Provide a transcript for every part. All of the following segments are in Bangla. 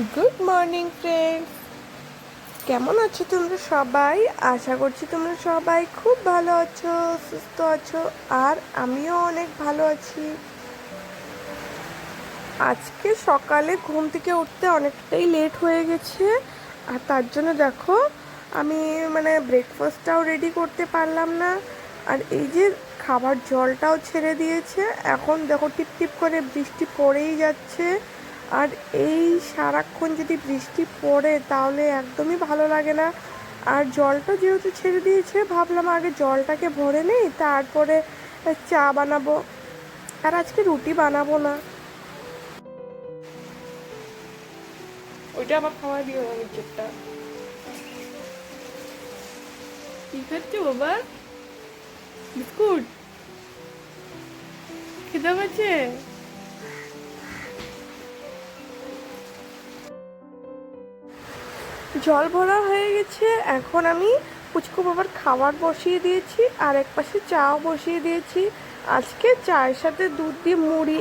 গুড মর্নিং ফ্রেন্ডস কেমন আছো তোমরা সবাই? আশা করছি তোমরা সবাই খুব ভালো আছো, সুস্থ আছো, আর আমিও অনেক ভালো আছি। আজকে সকালে ঘুম থেকে উঠতে অনেকটাই লেট হয়ে গেছে, আর তার জন্য দেখো, আমি মানে ব্রেকফাস্টটাও রেডি করতে পারলাম না, আর এই যে খাবার জলটাও ছেড়ে দিয়েছে, এখন দেখো টিপ টিপ করে বৃষ্টি পড়েই যাচ্ছে। আর এই সারাক্ষণ যদি বৃষ্টি পড়ে, তাহলে একদমই ভালো লাগে না। আর জলটা যেহেতু ছেড়ে দিয়েছে, ভাবলাম আগে জলটাকে ভরে নেই, তারপরে চা বানাবো। আর আজকে রুটি বানাবো না। ওইটা আবার খাওয়া দিও না নিচেরটা কি বাবা? বিস্কুট? খেতে পাচ্ছে জল ভরা হয়ে গেছে। এখন আমি পুচকু বাবার খাবার বসিয়ে দিয়েছি আর এক পাশে চাও বসিয়ে দিয়েছি। আজকে চায়ের সাথে দুধ দিয়ে মুড়ি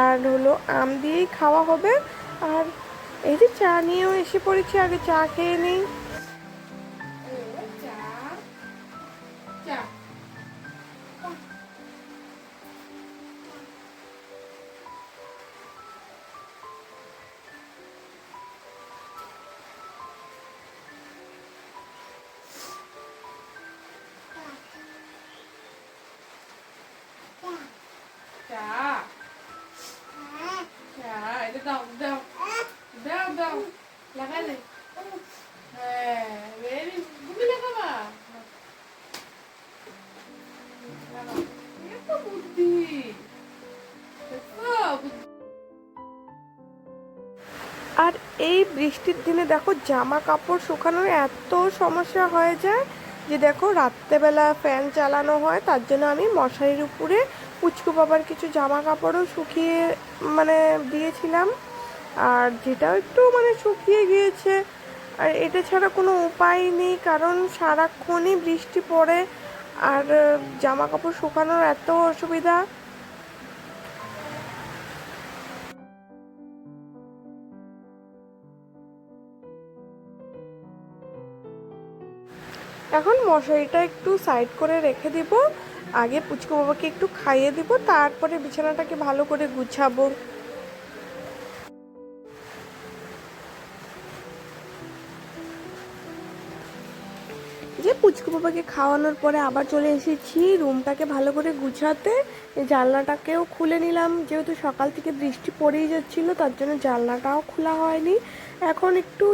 আর হলো আম দিয়েই খাওয়া হবে। আর এই যে চা নিয়েও এসে পড়েছি, আগে চা খেয়ে নিই। আর এই বৃষ্টির দিনে দেখো জামা কাপড় শুকানোর এত সমস্যা হয়ে যায় যে দেখো রাত্রেবেলা ফ্যান চালানো হয়, তার জন্য আমি মশারির উপরে পুচকু বাবার কিছু জামা কাপড়ও শুকিয়ে মানে দিয়েছিলাম। আর যেটাও একটু মানে শুকিয়ে গিয়েছে। আর এটা ছাড়া কোনো উপায় নেই, কারণ সারাক্ষণই বৃষ্টি পড়ে। আর জামা কাপড় শুকানোর এত অসুবিধা। এখন মশারিটা একটু সাইড করে রেখে দিব। আগে পুচকু বাবাকে একটু খাইয়ে দিব, তারপরে বিছানাটাকে ভালো করে গুছাবো। যে পুচকু বাবাকে খাওয়ানোর পরে আবার চলে এসেছি রুমটাকে ভালো করে গুছাতে। জানলাটাকেও খুলে নিলাম, যেহেতু সকাল থেকে বৃষ্টি পড়েই যাচ্ছিল, তার জন্য জানলাটাও খোলা হয়নি। এখন একটু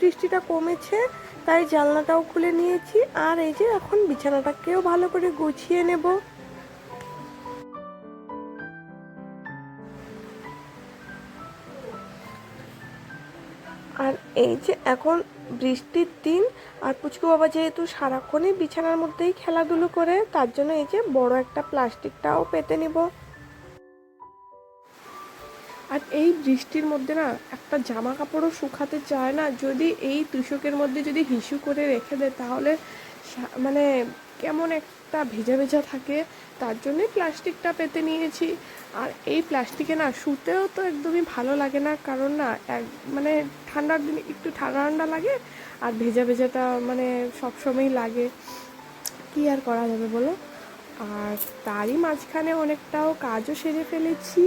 বৃষ্টিটা কমেছে তাই জানলাটাও খুলে নিয়েছি, আর এই যে এখন বিছানাটাকেও ভালো করে গুছিয়ে নেব। আর এই যে এখন বৃষ্টির দিন, আর পুচকু বাবা যেহেতু সারাক্ষণই বিছানার মধ্যেই খেলাধুলো করে, তার জন্য এই যে বড় একটা প্লাস্টিকটাও পেতে নিব। আর এই বৃষ্টির মধ্যে না একটা জামা কাপড়ও শুকাতে চায় না। যদি এই তুষকের মধ্যে যদি হিসু করে রেখে দেয়, তাহলে মানে কেমন একটা ভেজা ভেজা থাকে। তার জন্যই প্লাস্টিকটা পেতে নিয়েছি। আর এই প্লাস্টিকে না শুতেও তো একদমই ভালো লাগে না। কারণ না এক মানে ঠান্ডার দিনে একটু ঠান্ডা ঠান্ডা লাগে আর ভেজা ভেজাটা মানে সবসময়ই লাগে। কি আর করা যাবে বলো? আর তারই মাঝখানে অনেকটাও কাজও সেরে ফেলেছি।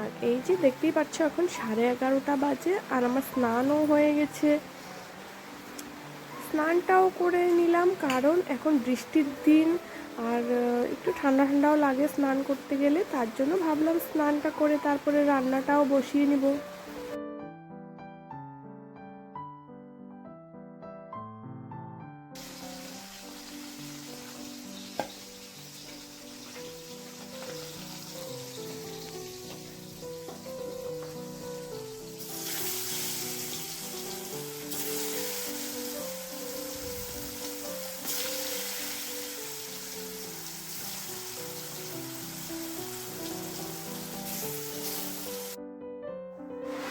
আর এই যে দেখতেই পাচ্ছ, এখন সাড়ে এগারোটা বাজে আর আমার স্নানও হয়ে গেছে। স্নানটাও করে নিলাম, কারণ এখন বৃষ্টির দিন আর একটু ঠান্ডা ঠান্ডাও লাগে স্নান করতে গেলে, তার জন্য ভাবলাম স্নানটা করে তারপরে রান্নাটাও বসিয়ে নিব।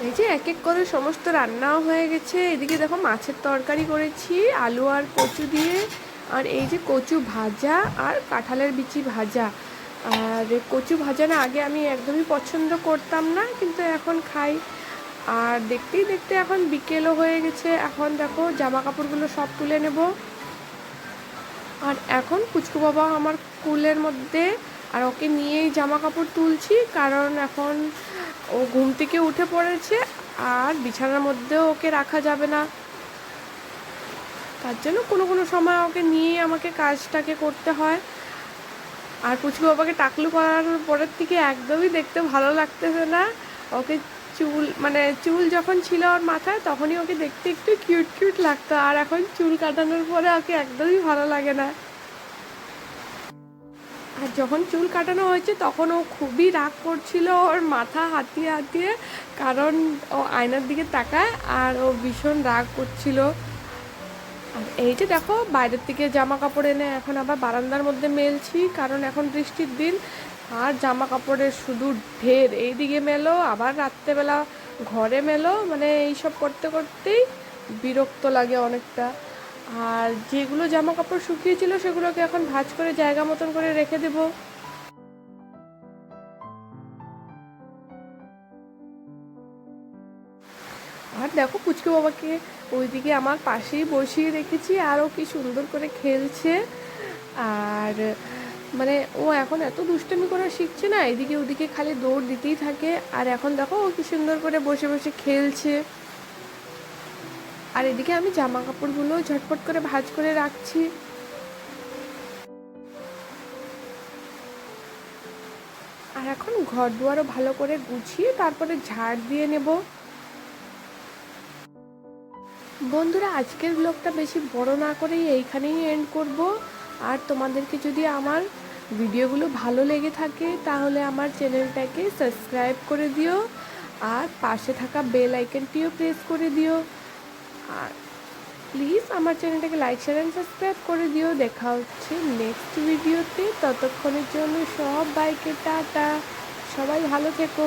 এই যে এক এক করে সমস্ত রান্নাও হয়ে গেছে। এদিকে দেখো মাছের তরকারি করেছি, আলু আর কচু দিয়ে। আর এই যে কচু ভাজা আর কাঁঠালের বিচি ভাজা। আর কচু ভাজা না আগে আমি একদমই পছন্দ করতাম না, কিন্তু এখন খাই। আর দেখতেই দেখতে এখন বিকেলও হয়ে গেছে। এখন দেখো জামা কাপড়গুলো সব তুলে নেব। আর এখন পুচকু বাবা আমার কুলের মধ্যে আর ওকে নিয়েই জামা কাপড় তুলছি, কারণ এখন ও ঘুম থেকে উঠে পড়েছে আর বিছানার মধ্যেও ওকে রাখা যাবে না। তার জন্য কোনো কোনো সময় ওকে নিয়ে আমাকে কাজটাকে করতে হয়। আর পুচকু বাবাকে টাকলু করানোর পরের থেকে একদমই দেখতে ভালো লাগতেছে না। ওকে চুল মানে চুল যখন ছিল ওর মাথায়, তখনই ওকে দেখতে একটু কিউট কিউট লাগতো। আর এখন চুল কাটানোর পরে ওকে একদমই ভালো লাগে না। আর যখন চুল কাটানো হয়েছে, তখন ও খুবই রাগ করছিল ওর মাথা হাতিয়ে হাতিয়ে, কারণ ও আয়নার দিকে তাকায় আর ও ভীষণ রাগ করছিল। আর এই যে দেখো, বাইরের থেকে জামা কাপড় এনে এখন আবার বারান্দার মধ্যে মেলছি, কারণ এখন বৃষ্টির দিন। আর জামা কাপড়ের শুধু ঢের, এইদিকে মেলো, আবার রাত্রেবেলা ঘরে মেলো মানে এইসব করতে করতেই বিরক্ত লাগে অনেকটা। আর যেগুলো জামা কাপড় শুকিয়েছিল সেগুলোকে এখন ভাঁজ করে জায়গা মতন করে রেখে দেবো। আর দেখো, পুচকে বাবাকে ওইদিকে আমার পাশেই বসিয়ে রেখেছি আর ও কি সুন্দর করে খেলছে। আর মানে ও এখন এত দুষ্টামি করা শিখছে না, এদিকে ওদিকে খালি দৌড় দিতেই থাকে। আর এখন দেখো ও কি সুন্দর করে বসে বসে খেলছে। আর এদিকে আমি জামা কাপড়গুলো ঝটপট করে ভাজ করে রাখছি। আর এখন ঘর দুয়ারও ভালো করে গুছিয়ে তারপরে ঝাড় দিয়ে নেব। বন্ধুরা, আজকের ব্লগটা বেশি বড় না করেই এইখানেই এন্ড করব। আর তোমাদেরকে যদি আমার ভিডিওগুলো ভালো লেগে থাকে, তাহলে আমার চ্যানেলটাকে সাবস্ক্রাইব করে দিও। আর পাশে থাকা বেল আইকনটিও প্রেস করে দিও। আর প্লিজ আমার চ্যানেলটাকে লাইক শেয়ার অ্যান্ড সাবস্ক্রাইব করে দিও। দেখা হচ্ছে নেক্সট ভিডিওতে ততক্ষণের জন্য সব বাইকে টাটা। সবাই ভালো থেকো।